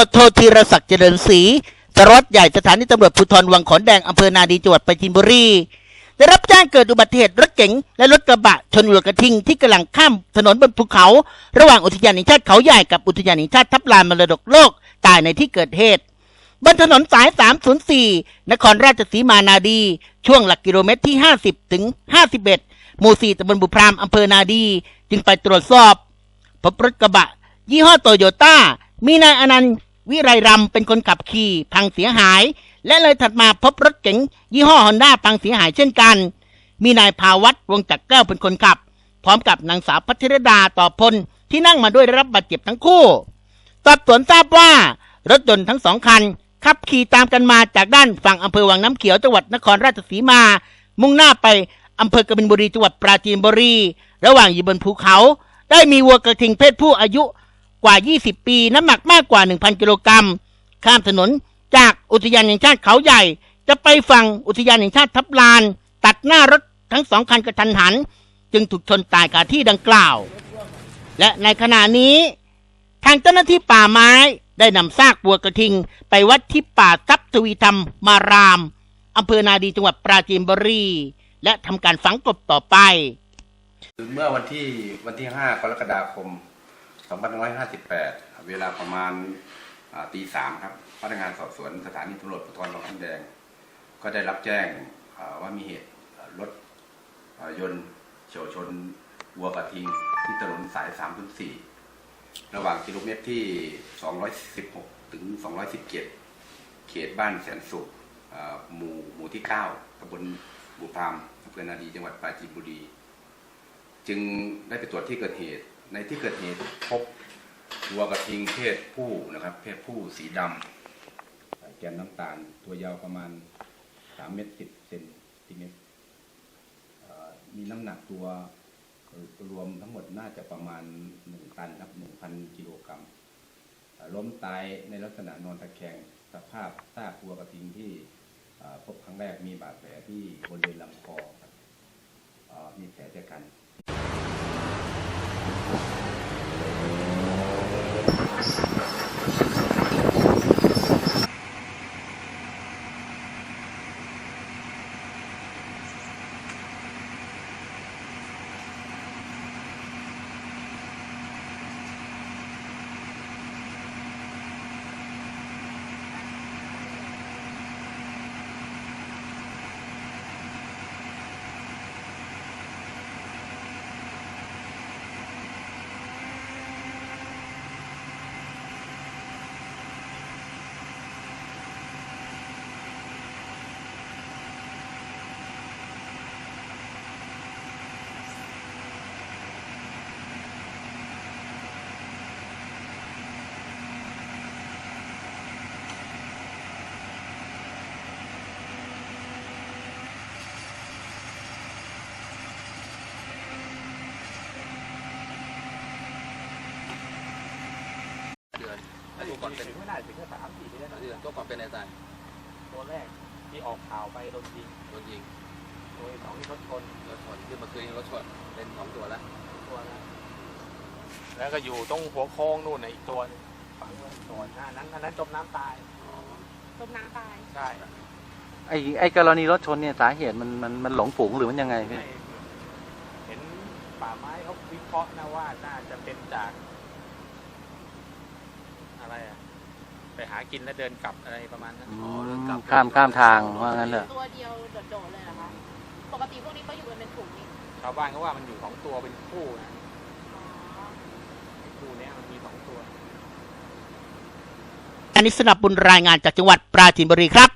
วจโทธีรศักดิ์เจริญศรีสารวัตรใหญ่สถานีตำรวจภูธรวังขอนแดงอำเภอนาดีจังหวัดปราจีนบุรีได้รับแจ้งเกิดอุบัติเหตุรถเก๋งและรถกระบะชนวัวกระทิงที่กำลังข้ามถนนบนภูเขา ระหว่างอุทยานแห่งชาติเขาใหญ่กับอุทยานแห่งชาติทับลานมรดกโลกตายในที่เกิดเหตุ บนถนนสาย 304 นครราชสีมานาดี ช่วงหลักกิโลเมตรที่ 50 ถึง 51 หมู่ 4ตำบลบุพรามอำเภอนาดี จึงไปตรวจสอบพบรถกระบะ ยี่ห้อโตโยต้ามีนายอนันต์ วิไรรำเป็นคนขับขี่พังเสียหาย และเลยถัดมาพบรถเก๋งยี่ห้อฮอนด้าพังเสียหายเช่นกัน มีนายภาวัตวงจักรแก้วเป็นคนขับ พร้อมกับนางสาวพัทรดาต่อพลที่นั่งมาด้วยได้รับบาดเจ็บทั้งคู่สอบสวนทราบว่ารถยนต์ทั้งสองคันขับขี่ตามกันมาจากด้านฝั่งอำเภอวังน้ำเขียวจังหวัดนครราชสีมา มุ่งหน้าไปอำเภอกบินบุรีจังหวัดปราจีนบุรี ระหว่างอยู่บนภูเขา ได้มีวัวกระทิงเพศผู้อายุ กว่า 20 ปี น้ำหนักมากกว่า 1,000 กิโลกรัม ข้ามถนนจากอุทยานแห่งชาติเขาใหญ่ จะไปฝั่งอุทยานแห่งชาติทับลาน ตัดหน้ารถทั้งสองคันกระทันหัน จึงถูกชนตายคาที่ดังกล่าว และในขณะนี้ ทางเจ้าหน้าที่ป่าไม้ได้นำซากวัวกระทิง ไปวัดที่ป่าทรัพย์ทวีธรรมมารามอำเภอนาดีจังหวัดปราจีนบุรี และทำการฝังกลบต่อไป เมื่อวันที่วันที่ 5 กรกฎาคม 2558 เวลาประมาณตีสามครับพนักงานสอบสวนสถานีตำรวจภูธรบางขันแดง ก็ได้รับแจ้งว่ามีเหตุรถยนต์เฉียวชนวัวกระทิงที่ถนนสาย 304 ระหว่างกิโลเมตรที่ 216 ถึง 217 เขตบ้านแสนสุขหมู่หมู่ที่ 9ตำบลบุพามอำเภอนาดีจังหวัดปราจีนบุรี จึงได้ไปตรวจที่เกิดเหตุ ในที่เกิดเหตุพบวัวกระทิงเพศผู้นะครับ เพศผู้สีดำแกนน้ำตาล ตัวยาวประมาณ 3 เมตร 10เซนติเมตรมีน้ำหนักตัวรวมทั้งหมดน่าจะประมาณ 1 ตันครับ 1,000 กิโลกรัมล้มตายในลักษณะนอนตะแคงสภาพซากวัวกระทิงที่พบครั้งแรกมีบาดแผลที่บริเวณลำคอมีแผลชะกัน ก่อนเป็นไม่ได้ถึงแค่สามสี่เดือนเดือนตัวก่อนเป็นอะไรตายตัวแรกที่ออกข่าวไปโดนยิงโดนยิงตัวที่สองที่รถชนรถชนขึ้นมาคืนรถชนเป็นสองตัวแล้วตัวนะแล้วก็อยู่ตรงหัวโค้งนู่นนะอีกตัวหนึงฝังไว้ตัวหน้านั้นอันนั้นจมน้ำตายจมน้ำตายใช่ไอ้ไอ้กรณีรถชนเนี่ยสาเหตุมันมันมันหลงฝูงหรือมันยังไงพี่เห็นป่าไม้เขาวิเคราะห์นะว่าน่าจะเป็นจาก อะไรอะไป หากินแล้วเดินกลับอะไรประมาณนั้นอืมข้ามข้ามทางว่างั้นเถอะตัวเดียวโดดๆเลยเหรอคะปกติพวกนี้เขาอยู่กันเป็นฝูงนี่ชาวบ้านเขาว่ามันอยู่สองตัวเป็นคู่นะอ๋อไอ้คู่เนี้ยมันมีสองตัวอันนี้สนับบุญรายงานจากจังหวัดปราจีนบุรีครับ